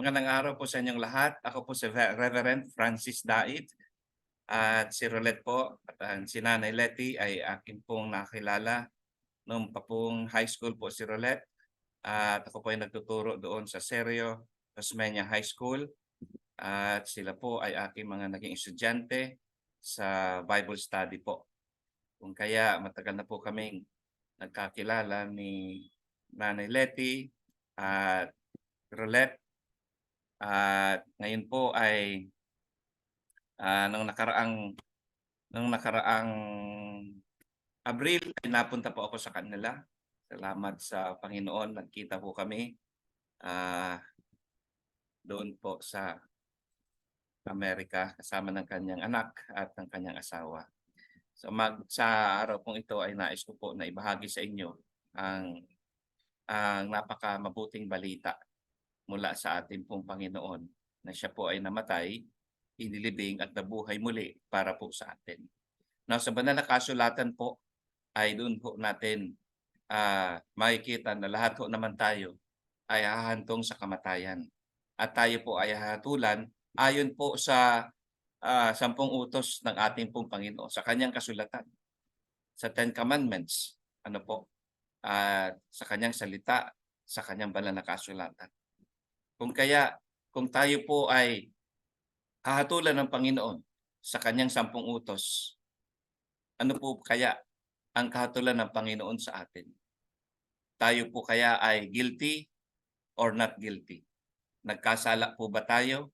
Magandang araw po sa inyong lahat. Ako po si Ve- Reverend Francis Daid. At si Rolet po, at ang si Nanay Letty ay akin pong nakilala noong pa pong high school po si Rolet. At ako po ay nagtuturo doon sa Serio, Tasmania High School. At sila po ay aking mga naging estudyante sa Bible study po. Kung kaya matagal na po kaming nagkakilala ni Nanay Letty at Rolet at ngayon po ay ah, nung nakaraang nung nakaraang Abril ay napunta po ako sa kanila. Salamat sa Panginoon, nagkita po kami ah, doon po sa Amerika kasama ng kanyang anak at ng kanyang asawa. So mag sa araw pong ito ay nais ko po na ibahagi sa inyo ang ang napaka mabuting balita mula sa ating pong Panginoon na siya po ay namatay, inilibing at nabuhay muli para po sa atin. Now, sa banal na kasulatan po ay doon po natin ah, makikita na lahat po naman tayo ay hahantong sa kamatayan. At tayo po ay hahatulan ayon po sa ah, sampung utos ng ating pong Panginoon, sa kanyang kasulatan, sa Ten Commandments, ano po, at sa kanyang salita, sa kanyang banal na kasulatan. Kung kaya, kung tayo po ay hahatulan ng Panginoon sa kanyang sampung utos, ano po kaya ang kahatulan ng Panginoon sa atin? Tayo po kaya ay guilty or not guilty? Nagkasala po ba tayo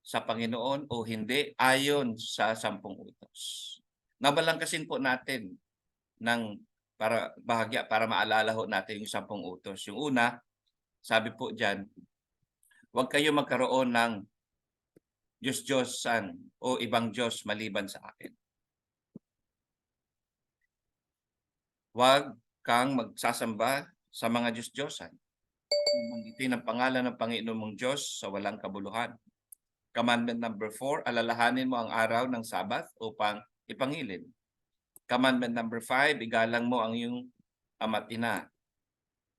sa Panginoon o hindi ayon sa sampung utos? Nabalangkasin po natin ng para bahagya para maalala ho natin yung sampung utos. Yung una, sabi po diyan, huwag kayo magkaroon ng Diyos-Diyosan o ibang Diyos maliban sa akin. Huwag kang magsasamba sa mga Diyos-Diyosan. Manggitin ang pangalan ng Panginoon mong Diyos sa walang kabuluhan. Commandment number four, alalahanin mo ang araw ng Sabat upang ipangilin. Commandment number five, igalang mo ang iyong ama't ina.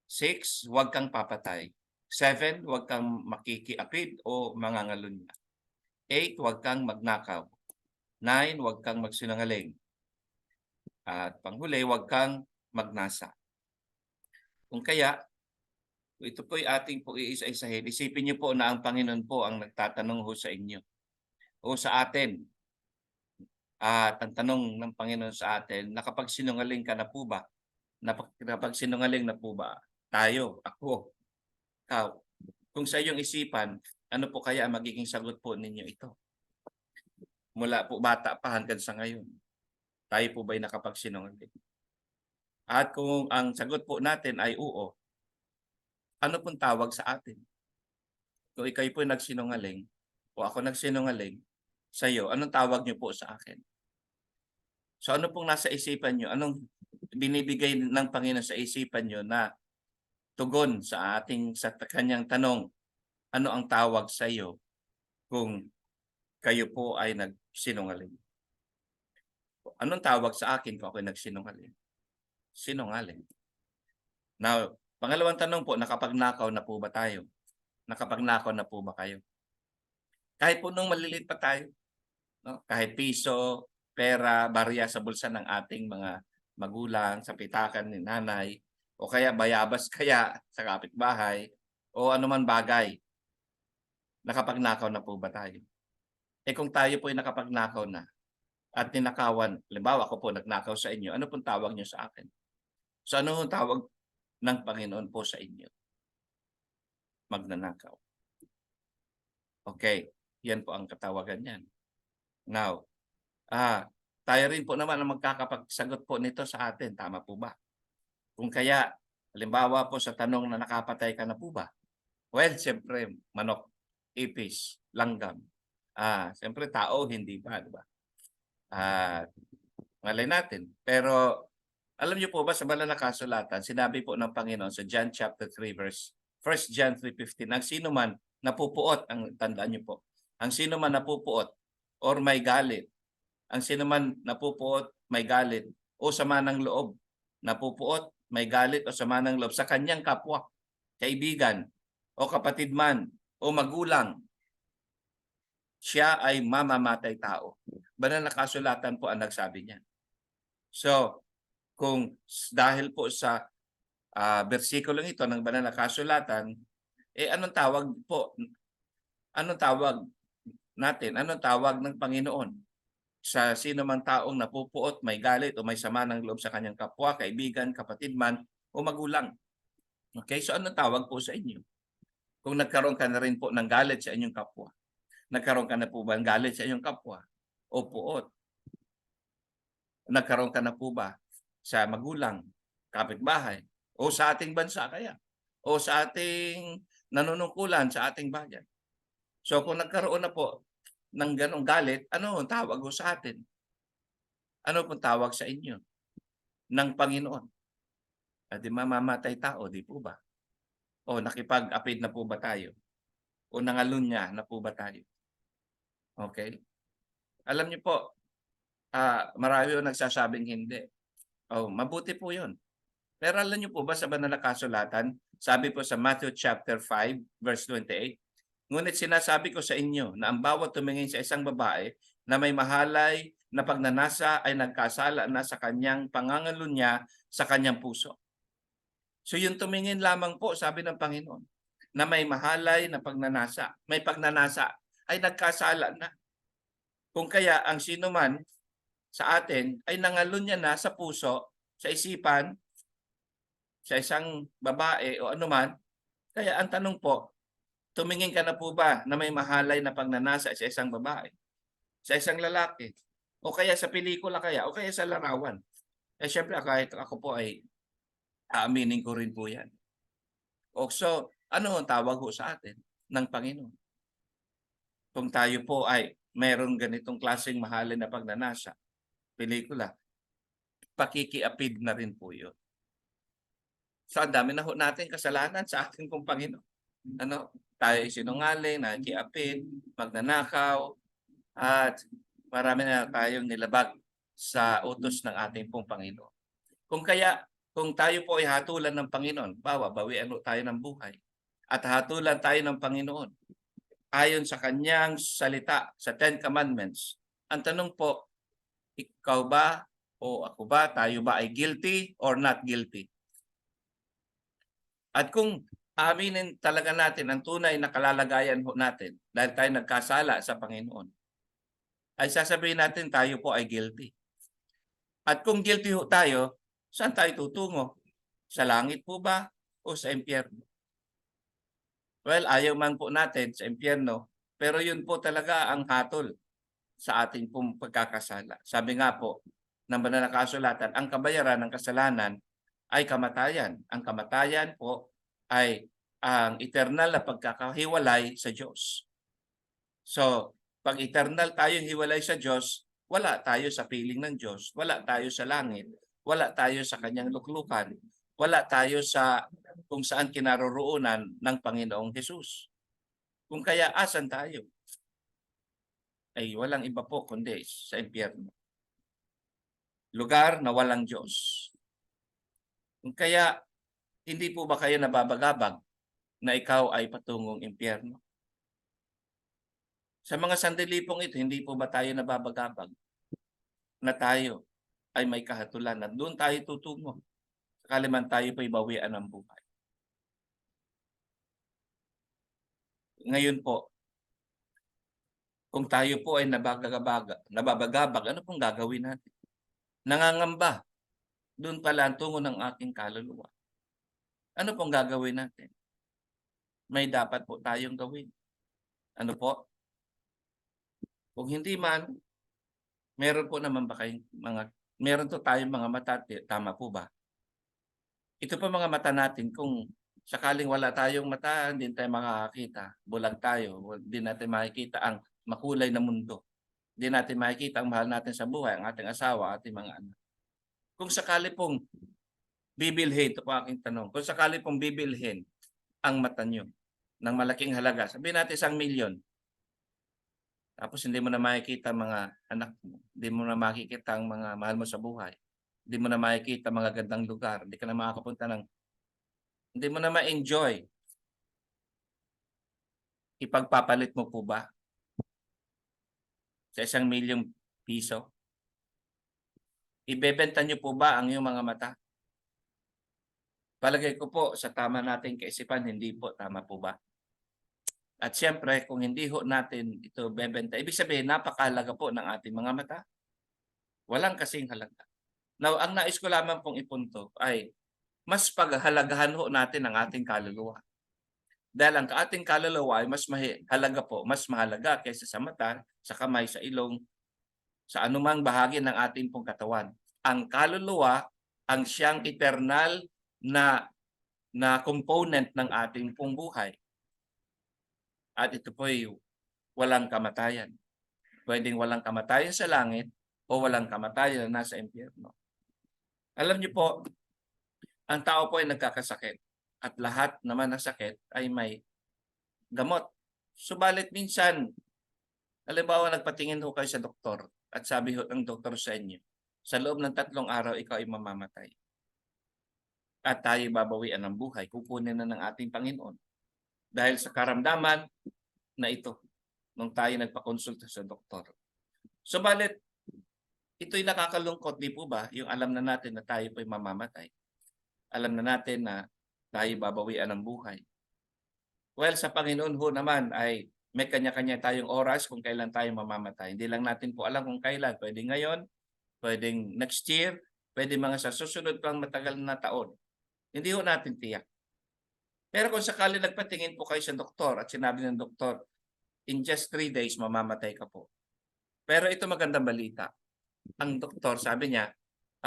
Six, huwag kang papatay. Seven, huwag kang makikiapid o mangangalunya. Eight, huwag kang magnakaw. Nine, huwag kang magsinungaling. At panghuli, huwag kang magnasa. Kung kaya, ito po ating po iisa-isahin. Isipin niyo po na ang Panginoon po ang nagtatanong ho sa inyo o sa atin. At ang tanong ng Panginoon sa atin, nakapagsinungaling ka na po ba? Napag- Nakapagsinungaling na po ba? Tayo, ako, ikaw. Kung sa iyong isipan, ano po kaya ang magiging sagot po ninyo ito? Mula po bata pa hanggang sa ngayon. Tayo po ba'y nakapagsinungaling? At kung ang sagot po natin ay oo, ano pong tawag sa atin? Kung ikaw po nagsinungaling o ako nagsinungaling sa iyo, anong tawag niyo po sa akin? So ano pong nasa isipan niyo? Anong binibigay ng Panginoon sa isipan niyo na tugon sa ating sa kanyang tanong, ano ang tawag sa iyo kung kayo po ay nagsinungaling? Anong tawag sa akin kung ako ay nagsinungaling? Sinungaling. Now, pangalawang tanong po, nakapagnakaw na po ba tayo? Nakapagnakaw na po ba kayo? Kahit po nung maliliit pa tayo, no? kahit piso, pera, barya sa bulsa ng ating mga magulang, sa pitakan ni nanay, o kaya bayabas kaya sa kapitbahay, o anuman bagay, nakapagnakaw na po ba tayo? Eh kung tayo po ay nakapagnakaw na at ninakawan, halimbawa ako po nagnakaw sa inyo, ano pong tawag niyo sa akin? So ano ang tawag ng Panginoon po sa inyo? Magnanakaw. Okay, yan po ang katawagan niyan. Now, ah, tayo rin po naman ang magkakapagsagot po nito sa atin. Tama po ba? Kung kaya, halimbawa po sa tanong na nakapatay ka na po ba? Well, siyempre, manok, ipis, langgam. Ah, siyempre tao, hindi ba? Di ba? Ah, malay natin. Pero, alam niyo po ba sa banal na kasulatan, sinabi po ng Panginoon sa John chapter 3 verse 1 John 3.15, ang sino man napupuot, ang tandaan niyo po, ang sino man napupuot or may galit, ang sino man napupuot, may galit, o sama ng loob, napupuot, may galit o sama ng loob sa kanyang kapwa, kaibigan, o kapatid man, o magulang, siya ay mamamatay tao. Banal na kasulatan po ang nagsabi niya. So, kung dahil po sa ah, bersikulong ito ng banal na kasulatan, eh anong tawag po? Anong tawag natin? Anong tawag ng Panginoon? Sa sino mang taong napupuot, may galit o may sama ng loob sa kanyang kapwa, kaibigan, kapatid man, o magulang. Okay, so anong tawag po sa inyo? Kung nagkaroon ka na rin po ng galit sa inyong kapwa, nagkaroon ka na po ba ng galit sa inyong kapwa? O puot? Nagkaroon ka na po ba sa magulang, kapitbahay, o sa ating bansa kaya? O sa ating nanunungkulan sa ating bayan? So kung nagkaroon na po ng ganong galit, ano ang tawag ho sa atin? Ano pong tawag sa inyo? Ng Panginoon? At di mamamatay tao, di po ba? O nakipag-apid na po ba tayo? O nangalunya na po ba tayo? Okay? Alam niyo po, ah marami yung nagsasabing hindi. Oh, mabuti po 'yun. Pero alam niyo po ba sa banal na kasulatan, sabi po sa Matthew chapter 5 verse 28, Ngunit sinasabi ko sa inyo na ang bawat tumingin sa isang babae na may mahalay na pagnanasa ay nagkasala na sa kanyang pangangalunya sa kanyang puso. So yung tumingin lamang po, sabi ng Panginoon, na may mahalay na pagnanasa, may pagnanasa, ay nagkasala na. Kung kaya ang sino man sa atin ay nangalunya na sa puso, sa isipan, sa isang babae o anuman, kaya ang tanong po, tumingin ka na po ba na may mahalay na pagnanasa sa isang babae, sa isang lalaki, o kaya sa pelikula kaya, o kaya sa larawan? Eh syempre kahit ako po ay aaminin ko rin po yan. O so, ano ang tawag ho sa atin ng Panginoon? Kung tayo po ay mayroong ganitong klaseng mahalin na pagnanasa, pelikula, pakikiapid na rin po yun. So, ang dami na ho natin kasalanan sa ating pong Panginoon. Ano, tayo ay sinungaling, nakikiapid, magnanakaw, at marami na tayong nilabag sa utos ng ating pong Panginoon. Kung kaya, kung tayo po ay hatulan ng Panginoon, bawa, bawian tayo ng buhay, at hatulan tayo ng Panginoon, ayon sa kanyang salita sa Ten Commandments, ang tanong po, ikaw ba o ako ba, tayo ba ay guilty or not guilty? At kung aminin talaga natin ang tunay na kalalagayan ho natin dahil tayo nagkasala sa Panginoon, ay sasabihin natin tayo po ay guilty. At kung guilty ho tayo, saan tayo tutungo? Sa langit po ba o sa impyerno? Well, ayaw man po natin sa impyerno, pero yun po talaga ang hatol sa ating pong pagkakasala. Sabi nga po ng banal na kasulatan, ang kabayaran ng kasalanan ay kamatayan. Ang kamatayan po ay ang eternal na pagkakahiwalay sa Diyos. So, pag eternal tayong hiwalay sa Diyos, wala tayo sa piling ng Diyos, wala tayo sa langit, wala tayo sa kanyang luklukan, wala tayo sa kung saan kinaroroonan ng Panginoong Hesus. Kung kaya asan tayo? Ay walang iba po kundi sa impyerno. Lugar na walang Diyos. Kung kaya hindi po ba kayo nababagabag na ikaw ay patungong impyerno? Sa mga sandali pong ito, hindi po ba tayo nababagabag na tayo ay may kahatulan at doon tayo tutungo? Sakali man tayo po'y bawian ng buhay. Ngayon po, kung tayo po ay nabagabag, nababagabag, ano pong gagawin natin? Nangangamba. Doon pala ang tungo ng aking kaluluwa. Ano pong gagawin natin? May dapat po tayong gawin. Ano po? Kung hindi man, meron po naman ba kayong mga, meron to tayong mga mata, tama po ba? Ito po mga mata natin, kung sakaling wala tayong mata, hindi tayo makakakita, bulag tayo, hindi natin makikita ang makulay na mundo. Hindi natin makikita ang mahal natin sa buhay, ang ating asawa, ating mga anak. Kung sakali pong bibilhin, ito po aking tanong, kung sakali pong bibilhin ang mata nyo ng malaking halaga, sabihin natin isang milyon, tapos hindi mo na makikita mga anak mo, hindi mo na makikita ang mga mahal mo sa buhay, hindi mo na makikita mga gandang lugar, hindi ka na makakapunta ng, hindi mo na ma-enjoy ipagpapalit mo po ba sa isang milyong piso? Ibebenta niyo po ba ang iyong mga mata? Palagay ko po sa tama nating kaisipan, hindi po tama po ba? At siyempre, kung hindi ho natin ito bebenta, ibig sabihin napakahalaga po ng ating mga mata. Walang kasing halaga. Now, ang nais ko lamang pong ipunto ay mas paghalagahan ho natin ang ating kaluluwa. Dahil ang ating kaluluwa ay mas mahi- halaga po, mas mahalaga kaysa sa mata, sa kamay, sa ilong, sa anumang bahagi ng ating pong katawan. Ang kaluluwa ang siyang eternal na na component ng ating pong buhay. At ito po ay walang kamatayan. Pwedeng walang kamatayan sa langit o walang kamatayan na nasa impyerno. Alam niyo po, ang tao po ay nagkakasakit at lahat naman ng sakit ay may gamot. Subalit minsan, halimbawa nagpatingin ho kayo sa doktor at sabi ho ng doktor sa inyo, sa loob ng tatlong araw ikaw ay mamamatay. At tayo babawian ng buhay, kukunin na ng ating Panginoon. Dahil sa karamdaman na ito, nung tayo nagpakonsulta sa doktor. Subalit, ito'y nakakalungkot, di po ba? Yung alam na natin na tayo po'y mamamatay. Alam na natin na tayo babawian ng buhay. Well, sa Panginoon ho naman ay may kanya-kanya tayong oras kung kailan tayo mamamatay. Hindi lang natin po alam kung kailan. Pwede ngayon, pwedeng next year, pwede mga sa susunod pang matagal na taon. Hindi ho natin tiyak. Pero kung sakali nagpatingin po kayo sa doktor at sinabi ng doktor, in just three days, mamamatay ka po. Pero ito magandang balita. Ang doktor, sabi niya,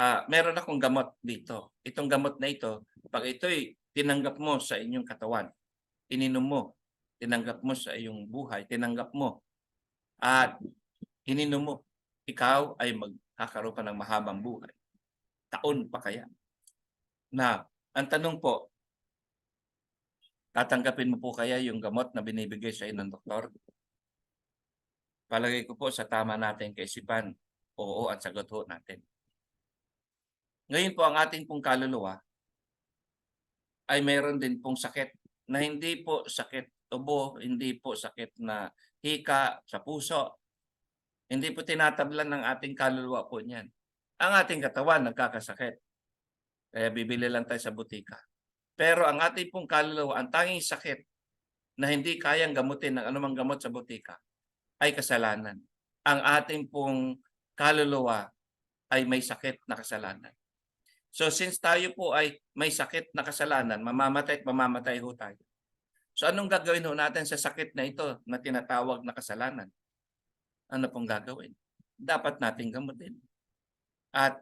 ah, meron akong gamot dito. Itong gamot na ito, pag ito'y tinanggap mo sa inyong katawan, ininom mo, tinanggap mo sa iyong buhay, tinanggap mo, at ininom mo, ikaw ay magkakaroon ka ng mahabang buhay. Taon pa kaya? Na, ang tanong po, tatanggapin mo po kaya yung gamot na binibigay sa ng doktor? Palagay ko po sa tama natin kaisipan, oo at sagot natin. Ngayon po ang ating pong kaluluwa ay mayroon din pong sakit na hindi po sakit ubo, hindi po sakit na hika sa puso. Hindi po tinatablan ng ating kaluluwa po niyan. Ang ating katawan nagkakasakit. Kaya bibili lang tayo sa butika. Pero ang ating pong kaluluwa, ang tanging sakit na hindi kayang gamutin ng anumang gamot sa butika ay kasalanan. Ang ating pong kaluluwa ay may sakit na kasalanan. So since tayo po ay may sakit na kasalanan, mamamatay at mamamatay ho tayo. So anong gagawin ho natin sa sakit na ito na tinatawag na kasalanan? Ano pong gagawin? Dapat nating gamutin. At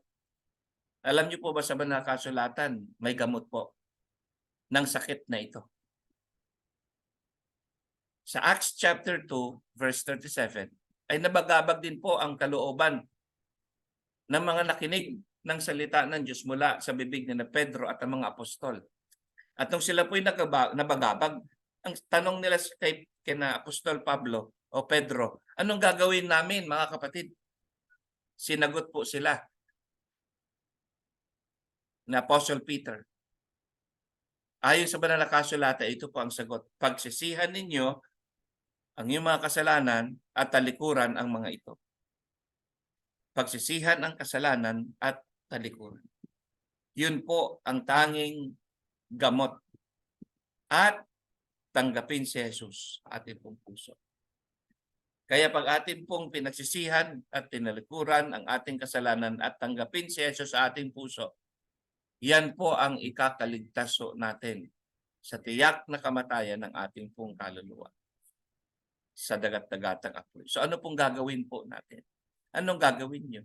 alam niyo po ba sa na kasulatan, may gamot po ng sakit na ito. Sa Acts chapter 2, verse 37, ay nabagabag din po ang kalooban ng mga nakinig ng salita ng Diyos mula sa bibig ni na Pedro at ang mga apostol. At nung sila po'y nabagabag, ang tanong nila kay kina Apostol Pablo o Pedro, anong gagawin namin mga kapatid? Sinagot po sila ni Apostle Peter. Ayon sa banal na kasulatan, ito po ang sagot. Pagsisihan ninyo ang iyong mga kasalanan at talikuran ang mga ito. Pagsisihan ang kasalanan at talikuran. Yun po ang tanging gamot. At tanggapin si Jesus ating pong puso. Kaya pag ating pong pinagsisihan at tinalikuran ang ating kasalanan at tanggapin si Jesus sa ating puso, yan po ang ikakaligtas natin sa tiyak na kamatayan ng ating pong kaluluwa sa dagat-dagatang apoy. So ano pong gagawin po natin? Anong gagawin niyo?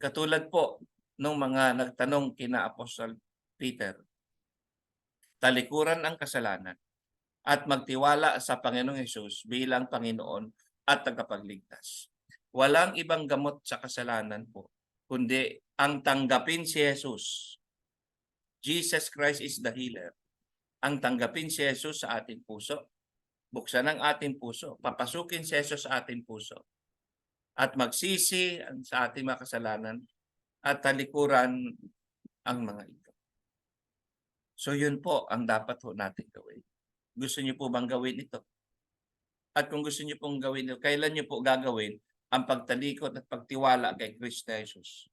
Katulad po nung mga nagtanong kina Apostol Peter, talikuran ang kasalanan at magtiwala sa Panginoong Hesus bilang Panginoon at tagapagligtas. Walang ibang gamot sa kasalanan po, kundi ang tanggapin si Jesus. Jesus Christ is the healer. Ang tanggapin si Jesus sa ating puso, buksan ang ating puso, papasukin si Jesus sa ating puso, at magsisi sa ating mga kasalanan at talikuran ang mga ito. So yun po ang dapat po natin gawin. Gusto niyo po bang gawin ito? At kung gusto niyo pong gawin, yun, kailan niyo po gagawin ang pagtalikod at pagtiwala kay Kristo Jesus.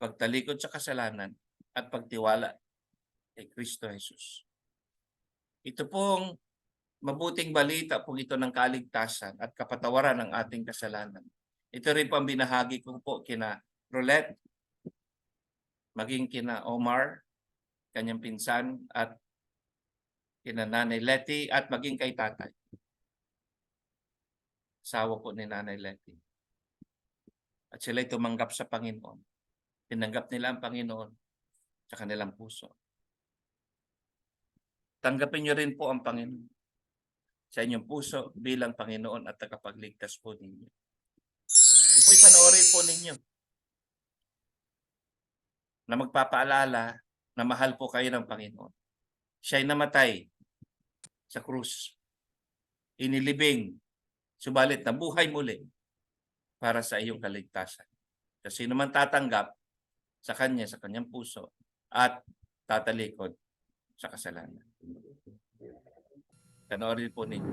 Pagtalikod sa kasalanan at pagtiwala kay Kristo Jesus. Ito pong mabuting balita po ito ng kaligtasan at kapatawaran ng ating kasalanan. Ito rin po ang binahagi ko po kina Rolette, maging kina Omar, kanyang pinsan, at kina Nanay Letty, at maging kay tatay. Asawa po ni Nanay Letty. At sila'y tumanggap sa Panginoon. Tinanggap nila ang Panginoon sa kanilang puso. Tanggapin niyo rin po ang Panginoon sa inyong puso bilang Panginoon at tagapagligtas po ninyo. Ito panoorin po ninyo na magpapaalala na mahal po kayo ng Panginoon. Siya'y namatay sa krus. Inilibing, subalit nabuhay muli para sa iyong kaligtasan. Kasi sino man tatanggap sa Kanya, sa Kanyang puso, at tatalikod sa kasalanan. Panoorin po ninyo.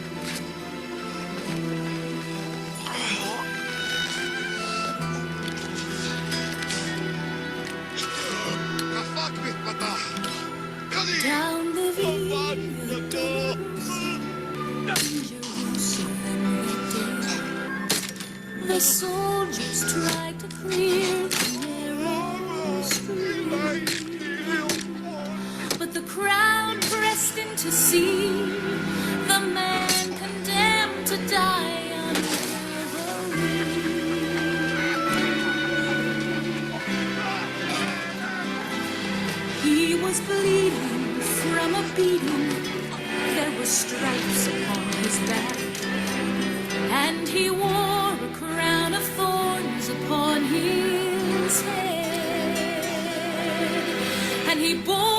reborn.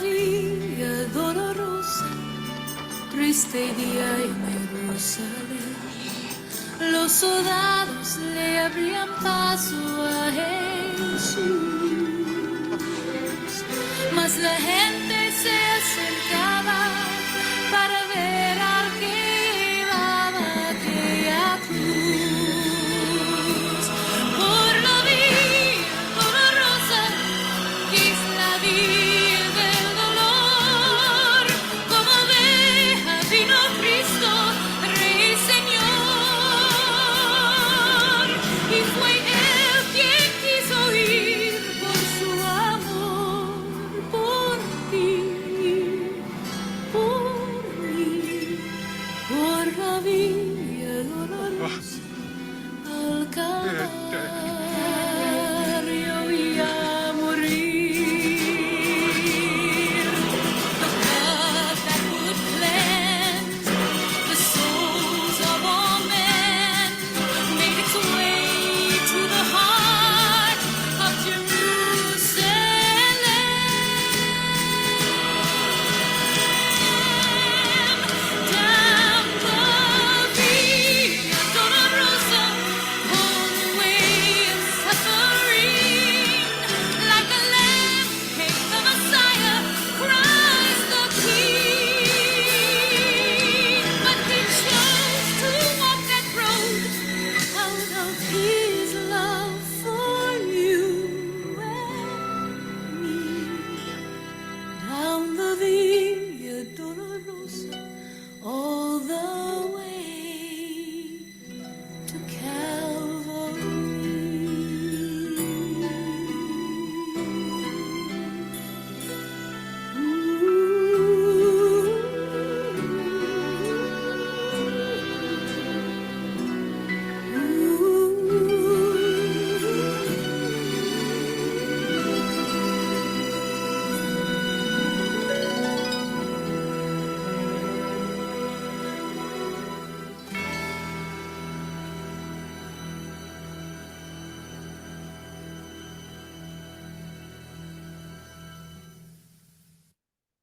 Via Dolorosa, triste día en Jerusalén, los soldados le abrían paso a Jesús mas la gente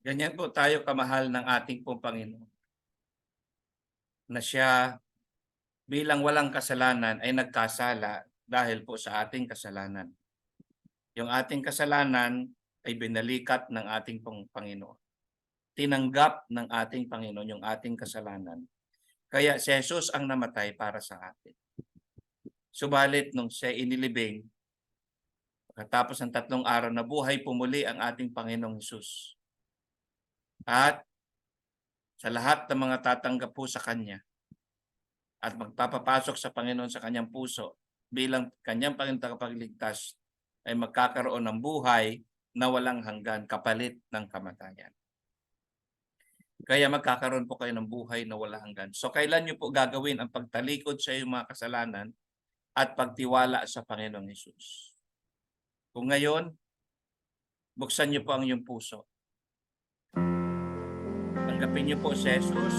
Ganyan po tayo kamahal ng ating pong Panginoon. Na siya bilang walang kasalanan ay nagkasala dahil po sa ating kasalanan. Yung ating kasalanan ay binalikat ng ating pong Panginoon. Tinanggap ng ating Panginoon yung ating kasalanan. Kaya si Jesus ang namatay para sa atin. Subalit nung siya inilibing, pagkatapos ng tatlong araw na buhay, pumuli ang ating Panginoong Jesus. At sa lahat ng mga tatanggap po sa Kanya at magpapapasok sa Panginoon sa Kanyang puso bilang Kanyang Panginoon tagapagligtas ay magkakaroon ng buhay na walang hanggan kapalit ng kamatayan. Kaya magkakaroon po kayo ng buhay na walang hanggan. So kailan nyo po gagawin ang pagtalikod sa iyong mga kasalanan at pagtiwala sa Panginoong Hesus? Kung ngayon, buksan niyo po ang iyong puso. Tanggapin niyo po si Jesus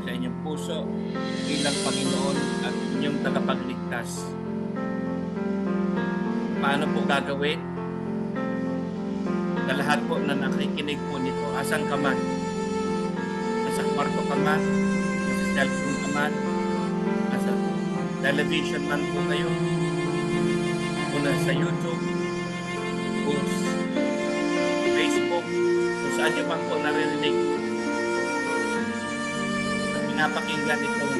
sa inyong puso bilang Panginoon at inyong tagapagligtas. Paano po gagawin? Sa lahat po na nakikinig po nito, asan ka man? Nasa kwarto ka man? Nasa cellphone ka man? Nasa television man po kayo? O nasa YouTube? O Facebook? Kung saan niyo man po naririnig pinapakinggan itong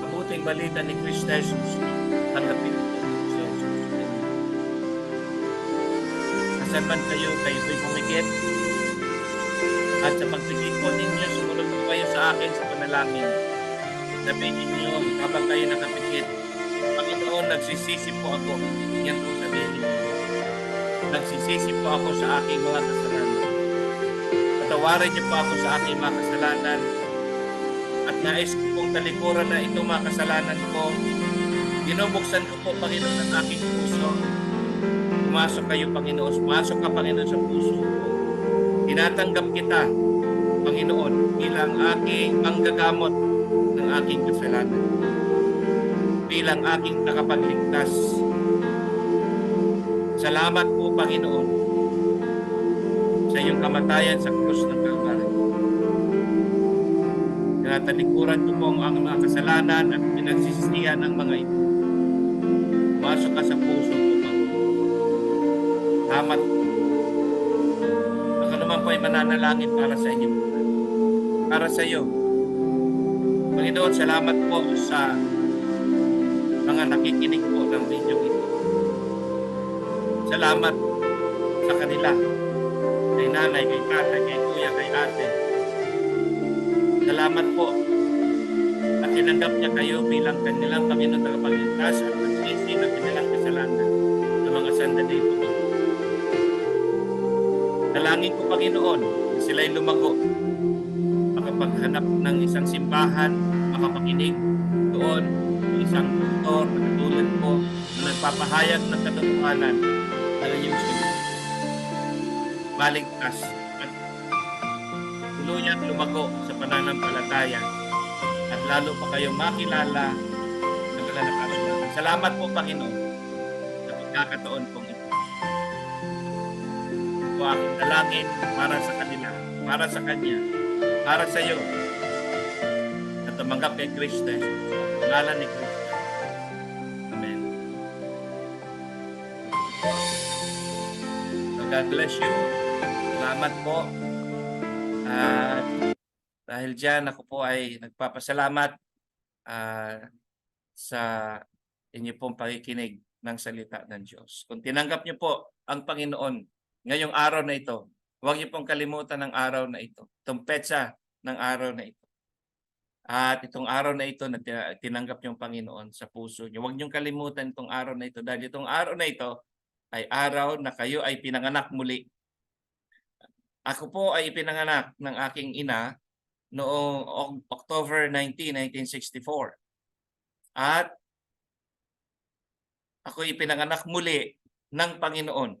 mabuting balita ni Kristo Jesus. Tanggapin po si Jesus. Asan man kayo, kayo po'y pumikit. At sa pagpikit po ninyo, sumunod po kayo sa akin sa panalangin. Sabihin ninyo, habang kayo nakapikit, Panginoon, nagsisisi po ako. Yan po sabihin ninyo. Nagsisisi po ako sa aking mga kasalanan. Patawarin niyo po ako sa aking mga kasalanan. At nais ko pong talikuran na itong mga kasalanan ko. Binubuksan ko po, Panginoon, ang aking puso. Pumasok kayo, Panginoon. Pumasok ka, Panginoon, sa puso ko. Tinatanggap kita, Panginoon, bilang aking manggagamot ng aking kasalanan. Bilang aking takapagligtas. Salamat po, Panginoon, sa iyong kamatayan sa krus ng Kalbaryo. Tinatalikuran ko po ang mga kasalanan at pinagsisisihan ng mga ito. Pumasok ka sa puso ko, Panginoon. Salamat po. Ako naman po ay mananalangin para sa inyo. Para sa iyo. Panginoon, salamat po sa mga nakikinig po ng video ito. Salamat sa kanila. Kay nanay, kay tatay, kay kuya, kay ate. Salamat po. At tinanggap niya kayo bilang kanilang Panginoon tagapagligtas at nagsisi ng kanilang kasalanan sa mga sandali po. Dalangin ko, Panginoon, sila'y lumago. Makapaghanap ng isang simbahan, makapakinig doon, isang doktor na katulad po na nagpapahayag ng katotohanan na inyong sunod. Maligtas at tuluyang lumago sa pananampalataya at lalo pa kayong makilala na kasulatan. Salamat po, Panginoon, sa pagkakataon pong ito. Ito aking dalangin para sa kanila, para sa Kanya, para sa iyo, na tumanggap kay Kristo, ngalan ni Kristo. God bless you. Salamat po. At dahil dyan, ako po ay nagpapasalamat ah, sa inyo pong pakikinig ng salita ng Diyos. Kung tinanggap niyo po ang Panginoon ngayong araw na ito, huwag niyo pong kalimutan ng araw na ito, itong petsa ng araw na ito. At itong araw na ito na tina- tinanggap yung Panginoon sa puso niyo. Huwag niyong kalimutan itong araw na ito dahil itong araw na ito ay araw na kayo ay pinanganak muli. Ako po ay ipinanganak ng aking ina noong Oc- October 19, 1964. At ako ipinanganak muli ng Panginoon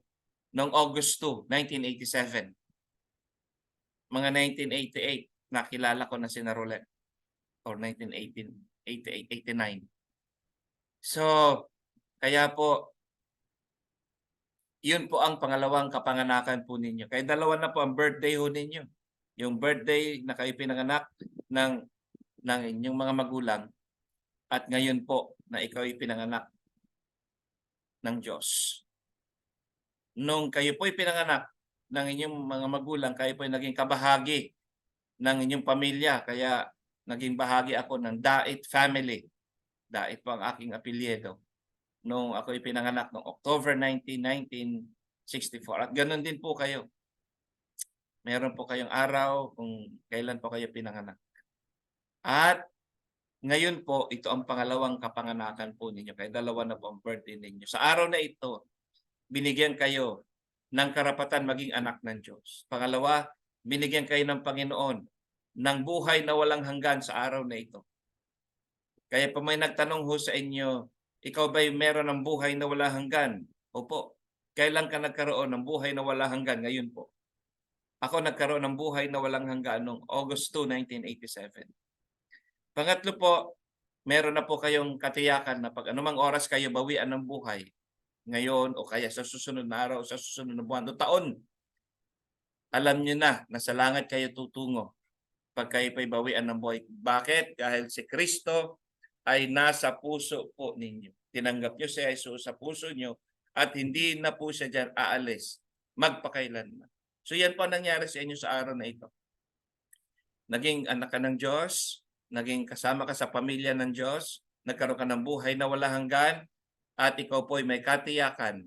noong August 2, 1987. Mga 1988, nakilala ko na si Narolet. Or 1918, 88, 89. So, kaya po, yun po ang pangalawang kapanganakan po ninyo. Kaya dalawa na po ang birthday ho ninyo. Yung birthday na kayo pinanganak ng, ng inyong mga magulang at ngayon po na ikaw ay pinanganak ng Diyos. Nung kayo po ay pinanganak ng inyong mga magulang, kayo po ay naging kabahagi ng inyong pamilya. Kaya naging bahagi ako ng Dait family. Dait po ang aking apelyido nung ako ipinanganak noong October 19, 1964. At ganun din po kayo. Meron po kayong araw kung kailan po kayo pinanganak. At ngayon po, ito ang pangalawang kapanganakan po ninyo. Kaya dalawa na po ang birthday ninyo. Sa araw na ito, binigyan kayo ng karapatan maging anak ng Diyos. Pangalawa, binigyan kayo ng Panginoon ng buhay na walang hanggan sa araw na ito. Kaya pa may nagtanong ho sa inyo, ikaw ba'y meron ng buhay na wala hanggan? Opo. Kailan ka nagkaroon ng buhay na wala hanggan? Ngayon po. Ako nagkaroon ng buhay na walang hanggan noong August 2, 1987. Pangatlo po, meron na po kayong katiyakan na pag anumang oras kayo bawian ng buhay, ngayon o kaya sa susunod na araw, sa susunod na buwan o taon, alam nyo na na sa langit kayo tutungo pag kayo pa'y bawian ng buhay. Bakit? Dahil si Kristo ay nasa puso po ninyo. Tinanggap nyo si Jesus sa puso nyo at hindi na po siya dyan aalis magpakailanman. So yan po ang nangyari sa inyo sa araw na ito. Naging anak ka ng Diyos, naging kasama ka sa pamilya ng Diyos, nagkaroon ka ng buhay na wala hanggan, at ikaw po ay may katiyakan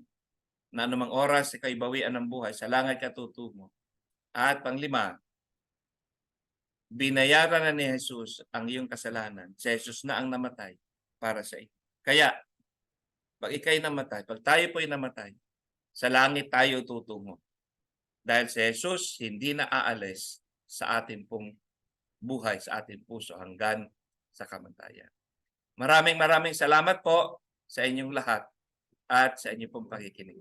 na anumang oras ikaw bawian ng buhay, sa langit ka tutungo. At panglima, binayaran na ni Jesus ang iyong kasalanan. Si Jesus na ang namatay para sa iyo. Kaya, pag ikay namatay, pag tayo po'y namatay, sa langit tayo tutungo. Dahil si Jesus hindi na aalis sa ating pong buhay, sa ating puso hanggang sa kamatayan. Maraming maraming salamat po sa inyong lahat at sa inyong pong pakikinig.